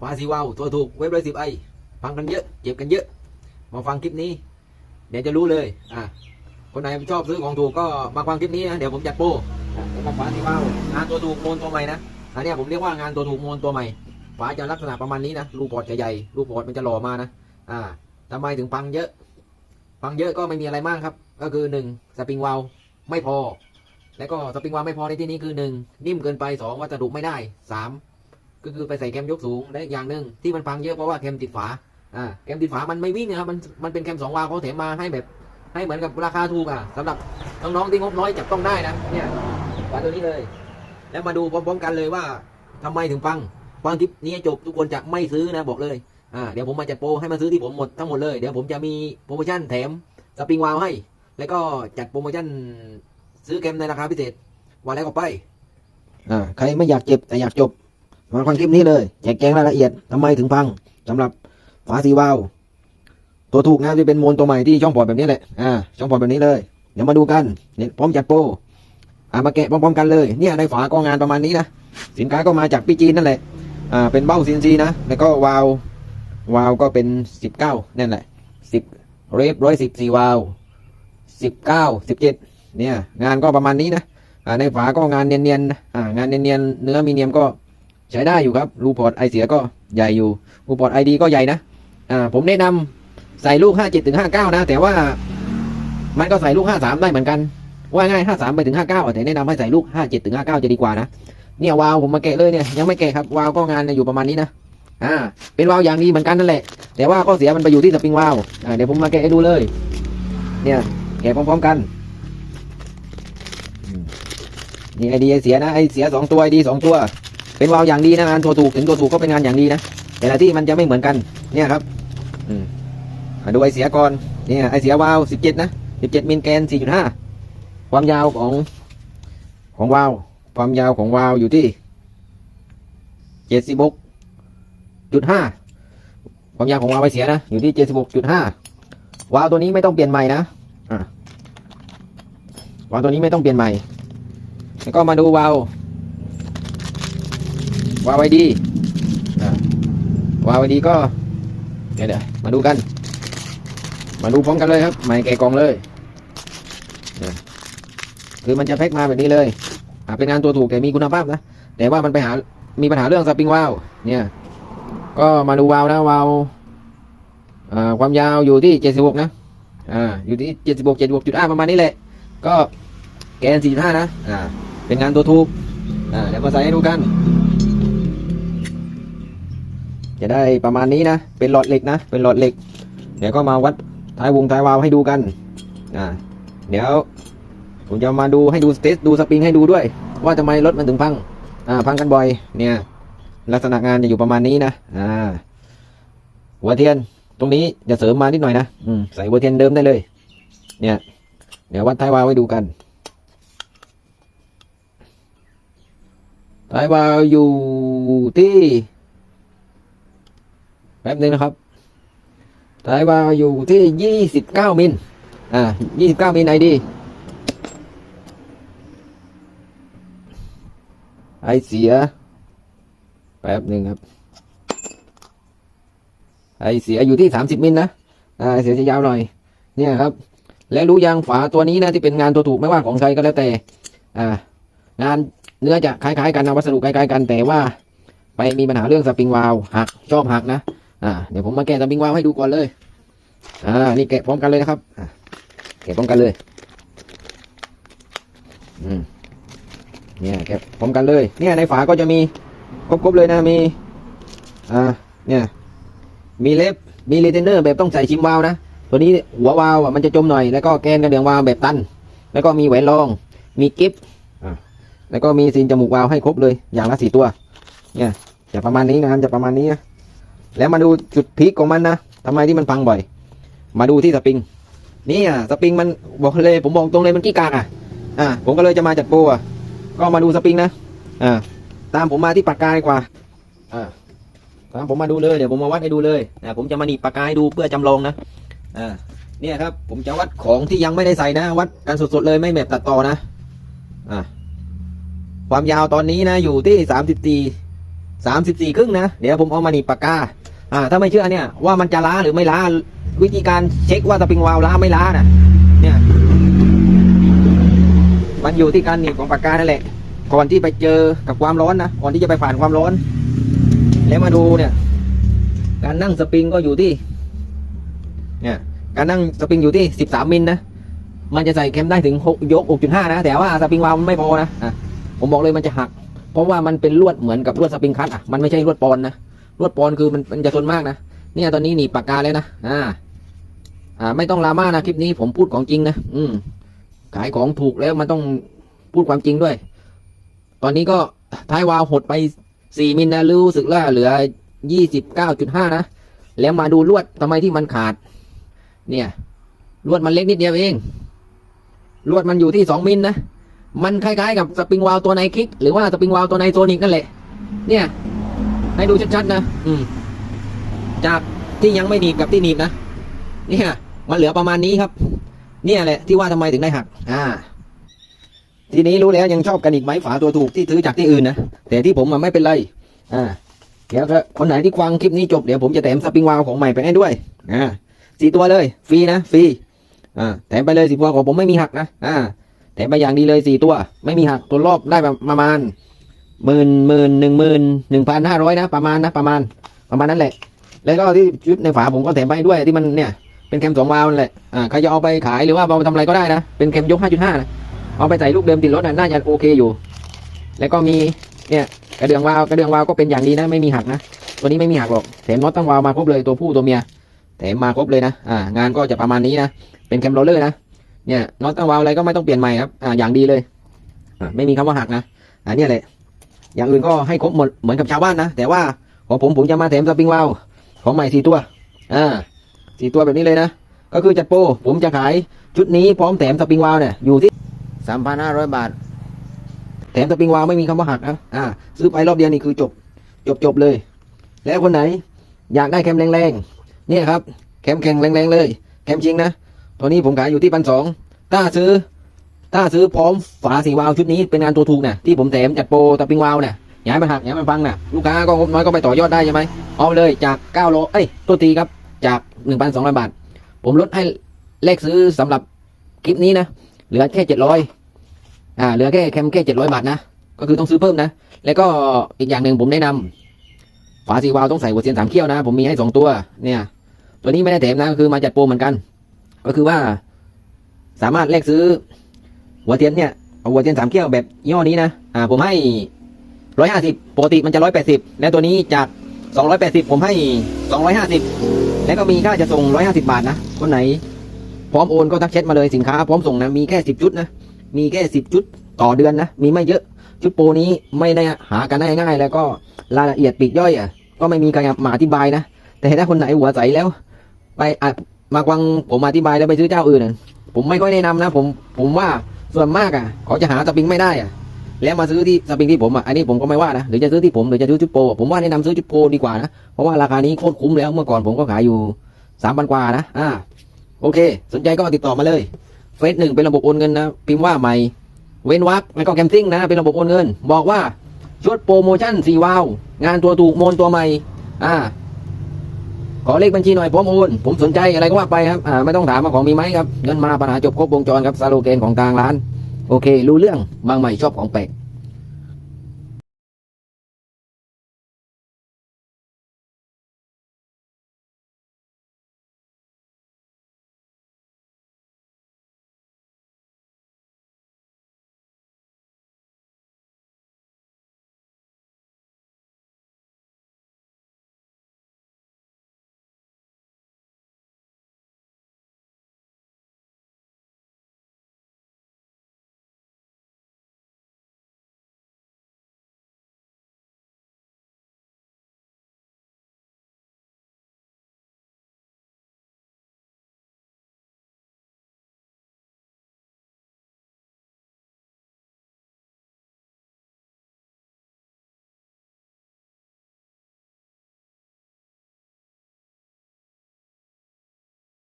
ฟาซีวาวตัวถูกเว็บร้อยสิบไอฟังกันเยอะเจ็บกันเยอะ มาฟังคลิปนี้ เดี๋ยวจะรู้เลยอะคนไหนชอบซื้อของถูกก็มาฟังคลิปนี้นะเดี๋ยวผมจัดโปรอะสำหรับฟาซีวาวงานตัวถูกโมนตัวใหม่นะอันนี้ผมเรียกว่างานตัวถูกโมนตัวใหม่ฝาจะลักษณะประมาณนี้นะรูปอดจะใหญ่รูปอดมันจะหล่อมานะอ่าทำไมถึงพังเยอะพังเยอะก็ไม่มีอะไรมากครับ ก็คือหนึ่งสปริงวาลวไม่พอ แล้วก็สปริงวาลวไม่พอในที่นี้คือหนึ่งนิ่มเกินไปสองวัสดุไม่ได้สาม ก็คือไปใส่แคมยกสูงและอย่างหนึ่งที่มันพังเยอะเพราะว่าแคมติดฝาอ่าแคมติดฝามันไม่วิ่งนะครับมันมันเป็นแคมสองวาล์วเขาแถมมาให้แบบให้เหมือนกับราคาถูกอะสำหรับน้องๆที่งบน้อยจับต้องได้นะเนี่ยฝาตัวนี้เลย แล้วมาดูพร้อมๆกันเลยว่าทำไมถึงฟังฟังคลิปนี้จบทุกคนจะไม่ซื้อนะบอกเลยอ่าเดี๋ยวผมมาจัดโปรให้มาซื้อที่ผมหมดทั้งหมดเลยเดี๋ยวผมจะมีโปรโมชั่นแถมสปริงวาลวให้ แล้วก็จัดโปรโมชั่นซื้อเกมในราคาพิเศษวันแล้วก็ไปอ่าใครไม่อยากเจ็บแต่อยากจบ มาฟังคลิปนี้เลยแจกแจงรายละเอียดทำไมถึงพังสำหรับฝาสีวาลวตัวถูกนะที่เป็นโมนตัวใหม่ที่ช่องปอดแบบนี้แหละอ่าช่องปอดแบบนี้เลย เดี๋ยวมาดูกันเนี่ยพร้อมจัดโปรอ่ามาแกะพร้อมๆกันเลยเนี่ยในฝาก็งานประมาณนี้นะสินค้าก็มาจากพี่จีนนั่นแหละอ่าเป็นเบ้าซีนซีนะแล้วก็วาววาวก็เป็นสิบเก้านั่นแหละสิบเรฟร้อยสิบสี่วาวสิบเก้าสิบเจ็ดเนี่ยงานก็ประมาณนี้นะอ่าในฝาก็งานเนียนๆนะอ่างานเนียนๆเนื้อมีเนียมก็ ใช้ได้อยู่ครับรูพอร์ตไอเสียก็ใหญ่อยู่รูพอร์ตไอดีก็ใหญ่นะอ่าผมแนะนำใส่ลูกห้าเจ็ดถึงห้าเก้านะ แต่ว่ามันก็ใส่ลูกห้าสามได้เหมือนกัน ว่าง่ายห้าสามไปถึงห้าเก้าแต่แนะนำให้ใส่ลูกห้าเจ็ดถึงห้าเก้าจะดีกว่านะ เนี่ยวาวผมมาแกะเลยเนี่ยยังไม่แกะครับวาวก็งานอยู่ประมาณนี้นะอ่าเป็นวาวอย่างดีเหมือนกันนั่นแหละ แต่ว่าข้อเสียมันไปอยู่ที่สปริงวาวอ่าเดี๋ยวผมมาแกะให้ดูเลย เนี่ยแกะพร้อมๆกันนี่ไอดีไอเสียนะไอเสียสองตัวไอดีสองตัว เป็นวาล์วอย่างดีนะงานตัวถูกถึงตัวถูกก็เป็นงานอย่างดีนะแต่ละที่มันจะไม่เหมือนกันเนี่ยครับอืมอ่าดูไอเสียก่อนเนี่ยไอเสียวาล์วสิบเจ็ดนะสิบเจ็ดมิลแกนสี่จุดห้าความยาวของของวาล์วความยาวของวาล์วอยู่ที่เจ็ดสิบหกจุดห้าความยาวของวาล์วไอเสียนะอยู่ที่เจ็ดสิบหกจุดห้าวาล์วตัวนี้ไม่ต้องเปลี่ยนใหม่นะอวาล์วตัวนี้ไม่ต้องเปลี่ยนใหม่แล้วก็มาดูวาล์ว วาล์วไอดีอะวาล์วไอดีก็เดี๋ยวเดี๋ยวมาดูกัน มาดูพร้อมกันเลยครับใหม่แกะกล่องเลยคือมันจะแพ็คมาแบบนี้เลยอ่าเป็นงานตัวถูกแต่มีคุณภาพนะแต่ว่ามันไปหามีปัญหาเรื่องสปริงวาลวเนี่ย ก็มาดูวาลวนะวาลวอ่าความยาวอยู่ที่เจ็ดสิบหกนะอ่าอยู่ที่เจ็ดสิบหกเจ็ดสิบหกจุดห้าประมาณนี้แหละ ก็แกนสี่ห้านะอ่าเป็นงานตัวถูกอ่าเดี๋ยวมาใส่ให้ดูกัน จะได้ประมาณนี้นะ เป็นหลอดเหล็กนะ เป็นหลอดเหล็ก เดี๋ยวก็มาวัดท้ายวงท้ายวาลวให้ดูกัน อ่า เดี๋ยวผมจะมาดูให้ดูสเตสดูสปริงให้ดูด้วย ว่าทำไมรถมันถึงพัง อ่า พังกันบ่อย เนี่ย ลักษณะงานจะอยู่ประมาณนี้นะ อ่า หัวเทียน ตรงนี้จะเสริมมานิดหน่อยนะ อืม ใส่หัวเทียนเดิมได้เลย เนี่ย เดี๋ยววัดท้ายวาล์วไว้ดูกันท้ายวาล์วอยู่ที่ แป๊บนึงนะครับท้ายวาวอยู่ที่ยี่สิบเก้ามิล อ่ายี่สิบเก้ามิลไอดีไอเสีย แป๊บหนึ่งครับ ไอเสียอยู่ที่สามสิบมิลนะ อ่าเสียจะยาวหน่อย เนี่ยครับ และรู้ยางฝาตัวนี้นะที่เป็นงานตัวถูกไม่ว่าของใครก็แล้วแต่ อ่า งานเนื้อจะคล้ายๆกันนะวัสดุคล้ายๆกันแต่ว่า ไปมีปัญหาเรื่องสปริงวาลวหักชอบหักนะ อ่าเดี๋ยวผมมาแกะสปริงวาลวให้ดูก่อนเลย อ่า นี่แกะพร้อมกันเลยนะครับแกะพร้อมกันเลย อืม เนี่ยแกะพร้อมกันเลย เนี่ยในฝาก็จะมีครบๆเลยนะมี อ่า เนี่ย มีเล็บ มีรีเทนเนอร์แบบต้องใส่ชิมวาล์วนะ ตัวนี้หัววาล์วอะมันจะจมหน่อย แล้วก็แกนกระเดื่องวาล์วแบบตัน แล้วก็มีแหวนรอง มีกิฟต์แล้วก็มีซีนจมูกวาล์วให้ครบเลย อย่างละสี่ตัว เนี่ย จะประมาณนี้งานจะประมาณนี้นะ แล้วมาดูจุดพีคของมันนะทำไมที่มันพังบ่อย มาดูที่สปริง นี่อะสปริงมันบอกเลยผมบอกตรงเลยมันกี้กากอะ อ่าผมก็เลยจะมาจัดโปรอะ ก็มาดูสปริงนะ อ่า ตามผมมาที่ปากกาดีกว่า อ่า ตามผมมาดูเลย เดี๋ยวผมมาวัดให้ดูเลยอ่าผมจะมาหนีบปากกาให้ดูเพื่อจำลองนะ อ่า เนี่ยครับ ผมจะวัดของที่ยังไม่ได้ใส่นะ วัดกันสดๆเลยไม่แบบตัดต่อนะ อ่า ความยาวตอนนี้นะอยู่ที่สามสิบสี่สามสิบสี่ครึ่งนะ เดี๋ยวผมเอามาหนีบปากกา อ่าถ้าไม่เชื่อเนี่ยว่ามันจะล้าหรือไม่ล้าวิธีการเช็คว่าสปริงวาล์วล้าไม่ล้านะเนี่ย มันอยู่ที่การหนีบของปากกานั่นแหละก่อนที่ไปเจอกับความร้อนนะก่อนที่จะไปผ่านความร้อน แล้วมาดูเนี่ย การนั่งสปริงก็อยู่ที่ เนี่ยการนั่งสปริงอยู่ที่สิบสามมิลนะมันจะใส่เข็มได้ถึงหกยกหกจุดห้านะ แต่ว่าสปริงวาล์วไม่พอนะอะผมบอกเลยมันจะหัก เพราะว่ามันเป็นลวดเหมือนกับลวดสปริงคัตอะมันไม่ใช่ลวดปอนนะ ลวดปอนคือมันมันจะทนมากนะเนี่ยตอนนี้หนีปากกาแล้วนะอ่า อ่า ไม่ต้องลาม่านะคลิปนี้ผมพูดของจริงนะอืม ขายของถูกแล้วมันต้องพูดความจริงด้วย ตอนนี้ก็ท้ายวาวหดไปสี่มิลนะรู้สึกว่าเหลือยี่สิบเก้าจุดห้านะแล้วมาดูลวดทำไมที่มันขาด เนี่ยลวดมันเล็กนิดเดียวเองลวดมันอยู่ที่สองมิลนะมันคล้ายๆ กับสปริงวาล์วตัวในคลิก หรือว่าสปริงวาล์วตัวในโซนิกนั่นแหละ เนี่ย ให้ดูชัดๆนะอืม จากที่ยังไม่หนีบกับที่หนีบนะเนี่ยมันเหลือประมาณนี้ครับ เนี่ยแหละที่ว่าทำไมถึงได้หัก อ่า ทีนี้รู้แล้วยังชอบกันอีกไหมฝาตัวถูกที่ซื้อจากที่อื่นนะแต่ที่ผมมันไม่เป็นไร อ่าเดี๋ยวก็คนไหนที่ฟังคลิปนี้จบเดี๋ยวผมจะแถมสปริงวาล์วของใหม่ไปให้ด้วยอ่าสี่ตัวเลยฟรีนะฟรีอ่าแถมไปเลยสี่ตัวของผมไม่มีหักนะอ่าแถมไปอย่างดีเลยสี่ตัว ไม่มีหักตัวรอบได้ประมาณ หมื่นหมื่นหนึ่งหมื่นหนึ่งพันห้าร้อยนะประมาณนะประมาณประมาณนั้นแหละ แล้วก็ที่ชุดในฝาผมก็แถมไปด้วยที่มันเนี่ยเป็นแคมสองวาล์วนั่นแหละอ่าใครจะเอาไปขายหรือว่าเอาไปทำอะไรก็ได้นะ เป็นแคมยกห้าจุดห้านะเอาไปใส่ลูกเดิมติดรถน่ะน่าจะโอเคอยู่ แล้วก็มีเนี่ยกระเดื่องวาล์วกระเดื่องวาล์วก็เป็นอย่างดีนะไม่มีหักนะตัวนี้ไม่มีหักหรอกแถมน็อตตั้งวาล์วมาครบเลยตัวผู้ตัวเมียแถมมาครบเลยนะอ่างานก็จะประมาณนี้นะเป็นแคมโรลเลอร์นะเนี่ยน็อตตั้งวาล์วอะไรก็ไม่ต้องเปลี่ยนใหม่ครับอ่าอย่างดีเลยอ่าไม่มีคำว่าหักนะอ่าเนี่ยแหละ อย่างอื่นก็ให้ครบหมดเหมือนกับชาวบ้านนะ แต่ว่าของผมผมจะมาแถมสปริงวาล์วของใหม่สี่ตัว อ่าสี่ตัวแบบนี้เลยนะ ก็คือจัดโปรผมจะขายชุดนี้พร้อมแถมสปริงวาล์วเนี่ยอยู่ที่สามพันห้าร้อยบาท แถมสปริงวาล์วไม่มีคำว่าหักนะอ่า ซื้อไปรอบเดียวนี่คือจบ จบจบเลย แล้วคนไหน อยากได้แคมแรงๆเนี่ยครับ แคมแข็งแรงๆเลย แคมจริงนะ ตัวนี้ผมขายอยู่ที่พันสองถ้าซื้อ ถ้าซื้อพร้อมฝาสีวาวชุดนี้เป็นงานตัวถูกนะที่ผมแถมจัดโปรสปริงวาวเนี่ยอย่าให้มันหักย่าให้มันพังนะลูกค้าก็งบน้อยก็ไปต่อยอดได้ใช่ไหมเอาเลยจากเก้าโลเอ้ยตัวตีครับจากหนึ่งพันสองร้อยบาท ผมลดให้เลขซื้อสำหรับคลิปนี้นะเหลือแค่เจ็ดร้อยอ่าเหลือแค่แคมแค่เจ็ดร้อยบาทนะก็คือต้องซื้อเพิ่มนะ แล้วก็อีกอย่างหนึ่งผมแนะนำฝาสีวาวต้องใส่หัวเทียนสามเขี้ยวนะ ผมมีให้สองตัวเนี่ย ตัวนี้ไม่ได้แถมนะก็คือมาจัดโปรเหมือนกัน ก็คือว่าสามารถแลกซื้อ หัวเทียนเนี่ยเอาหัวเทียนสามเขี้ยวแบบยี่ห้อนี้นะอ่าผมให้ร้อยห้าสิบปกติมันจะร้อยแปดสิบแล้วตัวนี้จากสองร้อยแปดสิบผมให้สองร้อยห้าสิบแล้วก็มีค่าจะส่งร้อยห้าสิบาทนะคนไหน พร้อมโอนก็ทักแชทมาเลยสินค้า พร้อมส่งนะมีแค่สิบชุดนะมีแค่สิบชุดต่อเดือนนะมีไม่เยอะชุดโปรนี้ไม่ได้หากันได้ง่ายแล้วก็รายละเอียดปลีกย่อยอะก็ไม่มีใครมาอธิบายนะแต่ถ้าคนไหนหัวใสแล้ว ไปอะมาฟังผมอธิบายแล้วไปซื้อเจ้าอื่นผมไม่ค่อยแนะนำนะผมผมว่า ส่วนมากอะเขาจะหาสปริงไม่ได้อะ แล้วมาซื้อที่สปริงที่ผมอะอันนี้ผมก็ไม่ว่านะหรือจะซื้อที่ผมหรือจะซื้อชุดโปรผมว่าแนะนำซื้อชุดโปรดีกว่านะเพราะว่าราคานี้โคตรคุ้มแล้วเมื่อก่อนผมก็ขายอยู่สามพันกว่านะอ่าโอเค สนใจก็ติดต่อมาเลยเฟสหนึ่งเป็นระบบโอนเงินนะพิมพ์ว่าใหม่เว้นวักแล้วก็แคมซิ่งนะเป็นระบบโอนเงิน บอกว่าชุดโปรโมชั่นสี่วาวงานตัวถูกโมนตัวใหม่อ่า ขอเลขบัญชีหน่อยพร้อมโอนผมสนใจอะไรก็ว่าไปครับอ่าไม่ต้องถามว่าของมีไหมครับเงินมาปัญหาจบครบวงจรครับซาโลเกนของกลางร้าน โอเค รู้เรื่องบางใหม่ชอบของแปลก